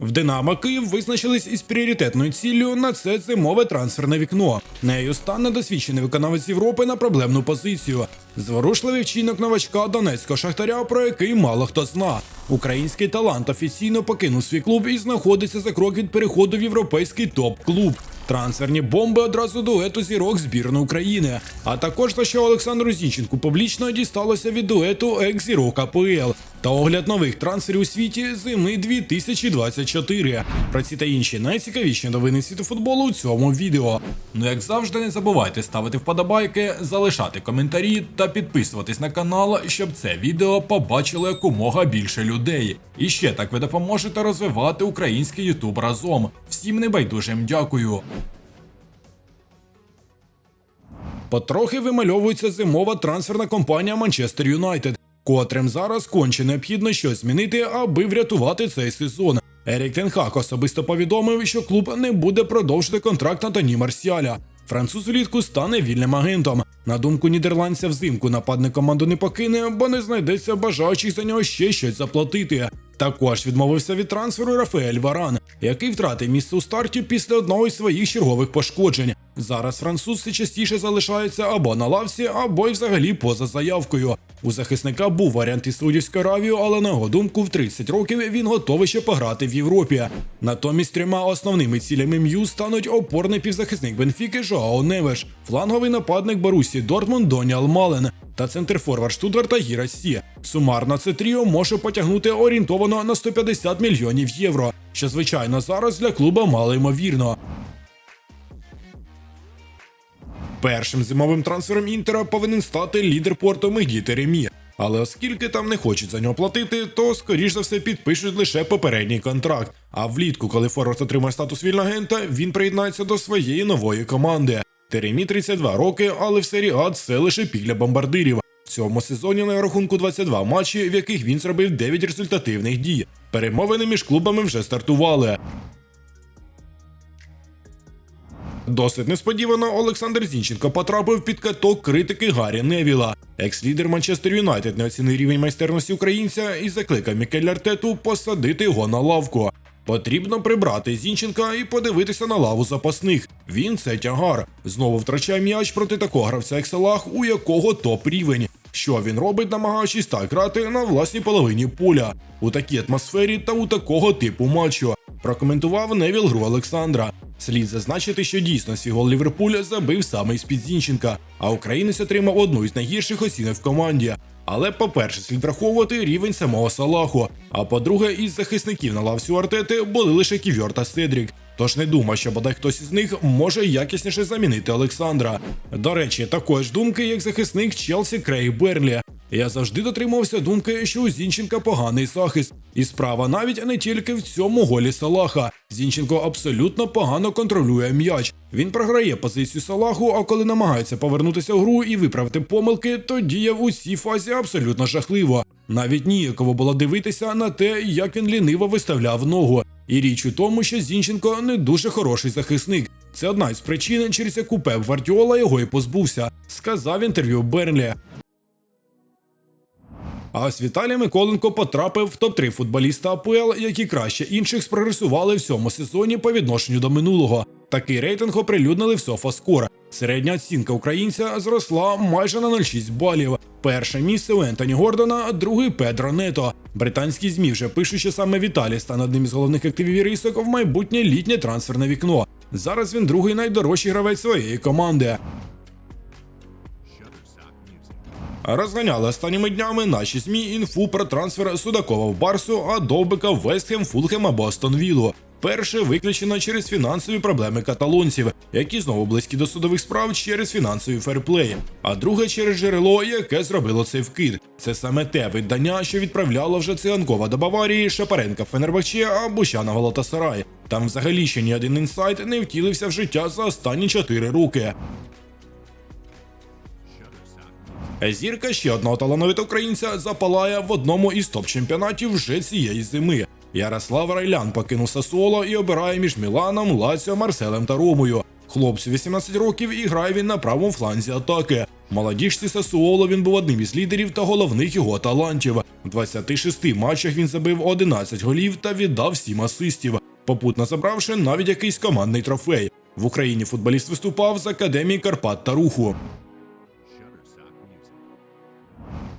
В Динамо Київ визначились із пріоритетною ціллю на це зимове трансферне вікно. Нею стане досвідчений виконавець Європи на проблемну позицію. Зворушливий вчинок новачка донецького шахтаря, про який мало хто зна. Український талант офіційно покинув свій клуб і знаходиться за крок від переходу в європейський топ-клуб. Трансферні бомби одразу дуету зірок збірної України. А також те, що Олександру Зінченку публічно дісталося від дуету екс-зірок АПЛ та огляд нових трансферів у світі зими 2024. Про ці та інші найцікавіші новини світу футболу у цьому відео. Ну як завжди, не забувайте ставити вподобайки, залишати коментарі та підписуватись на канал, щоб це відео побачило якомога більше людей. І ще так ви допоможете розвивати український Ютуб разом. Всім небайдужим дякую. Потрохи вимальовується зимова трансферна компанія Манчестер Юнайтед, котрим зараз конче необхідно щось змінити, аби врятувати цей сезон. Ерік Тенхак особисто повідомив, що клуб не буде продовжити контракт Антоні Марсіаля. Француз влітку стане вільним агентом. На думку нідерландця, взимку нападник команду не покине, бо не знайдеться бажаючих за нього ще щось заплатити. Також відмовився від трансферу Рафаель Варан, який втратив місце у старті після одного із своїх чергових пошкоджень. Зараз француз частіше залишається або на лавці, або й взагалі поза заявкою. У захисника був варіант із Саудівською Аравією, але на його думку, в 30 років він готовий ще пограти в Європі. Натомість трьома основними цілями М'ю стануть опорний півзахисник Бенфіки Жоао Невеш, фланговий нападник Борусі Дортмунд Доніал Мален та центрфорвард Штутгарта Гіра Сі. Сумарно це тріо може потягнути орієнтовано на 150 мільйонів євро, що звичайно зараз для клуба мало ймовірно. Першим зимовим трансфером Інтера повинен стати лідер порту Мегі Теремі. Але оскільки там не хочуть за нього платити, то скоріш за все підпишуть лише попередній контракт. А влітку, коли Форвард отримає статус вільнагента, він приєднається до своєї нової команди. Теремі 32 роки, але в серії А це лише пік для бомбардирів. В цьому сезоні на рахунку 22 матчі, в яких він зробив 9 результативних дій. Перемовини між клубами вже стартували. Досить несподівано Олександр Зінченко потрапив під каток критики Гаррі Невіла. Екс-лідер Манчестер Юнайтед не оцінив рівень майстерності українця і закликав Мікель Артету посадити його на лавку. Потрібно прибрати Зінченка і подивитися на лаву запасних. Він це тягар. Знову втрачає м'яч проти такого гравця як Салах, у якого топ рівень. Що він робить, намагаючись так грати на власній половині поля у такій атмосфері та у такого типу матчу. Прокоментував Невіл гру Олександра. Слід зазначити, що дійсно свій гол Ліверпуль забив саме із-під Зінченка, а українець отримав одну із найгірших оцінок в команді. Але, по-перше, слід враховувати рівень самого Салаху. А по-друге, із захисників на лавці Артети були лише Ківьор та Седрік. Тож не думаю, що бодай хтось із них може якісніше замінити Олександра. До речі, такої ж думки, як захисник Челсі Крейг Берлі. Я завжди дотримувався думки, що у Зінченка поганий захист, і справа навіть не тільки в цьому голі Салаха. Зінченко абсолютно погано контролює м'яч. Він програє позицію Салаху, а коли намагається повернутися в гру і виправити помилки, то діє в усій фазі абсолютно жахливо. Навіть ніяково було дивитися на те, як він ліниво виставляв ногу. І річ у тому, що Зінченко не дуже хороший захисник. Це одна із причин, через яку Пеп Гвардіола його і позбувся, сказав інтерв'ю Бернлі. А ось Віталій Миколенко потрапив в топ-3 футболіста АПЛ, які краще інших спрогресували в цьому сезоні по відношенню до минулого. Такий рейтинг оприлюднили в SofaScore. Середня оцінка українця зросла майже на 0,6 балів. Перше місце у Ентоні Гордона, другий Педро Нето. Британські змі вже пишуть, що саме Віталій стане одним із головних активів рисок в майбутнє літнє трансферне вікно. Зараз він другий найдорожчий гравець своєї команди. Розганяли останніми днями наші змі інфу про трансфер Судакова в Барсу, а Довбика в Вестхем, Фулхем або Астонвілу. Перше виключено через фінансові проблеми каталонців, які знову близькі до судових справ через фінансові ферплеї. А друге через джерело, яке зробило цей вкид. Це саме те видання, що відправляло вже циганкова до Баварії, Шапаренка Фенербахче а Бущана Галатасарай. Там взагалі ще ні один інсайт не втілився в життя за останні 4 роки. Зірка ще одного талановитого українця запалає в одному із топ-чемпіонатів вже цієї зими. Ярослав Райлян покинув Сасуоло і обирає між Міланом, Лаціо, Марселем та Ромою. Хлопцю 18 років і грає він на правому фланзі атаки. Молодіжці Сасуоло він був одним із лідерів та головних його талантів. У 26 матчах він забив 11 голів та віддав 7 асистів, попутно забравши навіть якийсь командний трофей. В Україні футболіст виступав з академії Карпат та Руху.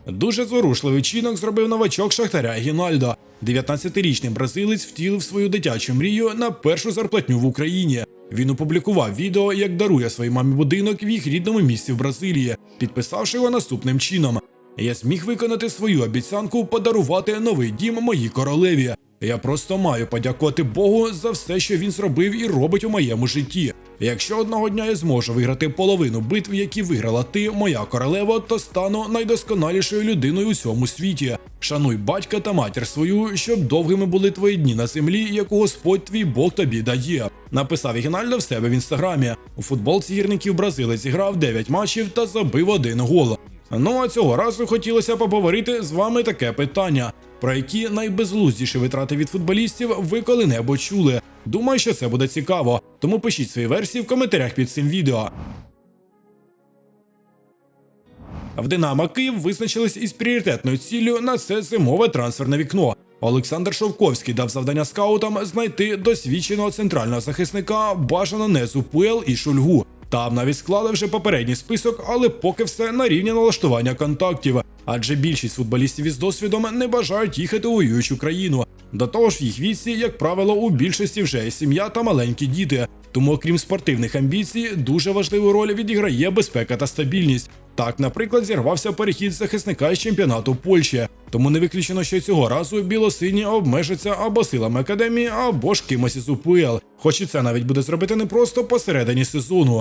Дуже зворушливий чинок зробив новачок Шахтаря Гінальдо. 19-річний бразилець втілив свою дитячу мрію на першу зарплатню в Україні. Він опублікував відео, як дарує своїй мамі будинок в їх рідному місці в Бразилії, підписавши його наступним чином. Я зміг виконати свою обіцянку подарувати новий дім моїй королеві. Я просто маю подякувати Богу за все, що він зробив і робить у моєму житті. Якщо одного дня я зможу виграти половину битв, які виграла ти, моя королева, то стану найдосконалішою людиною у цьому світі. Шануй батька та матір свою, щоб довгими були твої дні на землі, яку Господь твій Бог тобі дає. Написав Гінальдо в себе в інстаграмі. У футболці гірників бразилець зіграв 9 матчів та забив один гол. Ну а цього разу хотілося поговорити з вами таке питання: про які найбезглуздіші витрати від футболістів ви коли-небудь чули. Думаю, що це буде цікаво, тому пишіть свої версії в коментарях під цим відео. В Динамо Київ визначились із пріоритетною ціллю на це зимове трансферне вікно. Олександр Шовковський дав завдання скаутам знайти досвідченого центрального захисника, бажано не з УПЛ і Шульгу. Там навіть склали вже попередній список, але поки все на рівні налаштування контактів. Адже більшість футболістів із досвідом не бажають їхати у воюючу країну. До того ж, в їх віці, як правило, у більшості вже є сім'я та маленькі діти. Тому, окрім спортивних амбіцій, дуже важливу роль відіграє безпека та стабільність. Так, наприклад, зірвався перехід захисника з чемпіонату Польщі. Тому не виключено, що цього разу білосині обмежаться або силами академії, або ж кимось із УПЛ. Хоч і це навіть буде зробити не просто посередині сезону.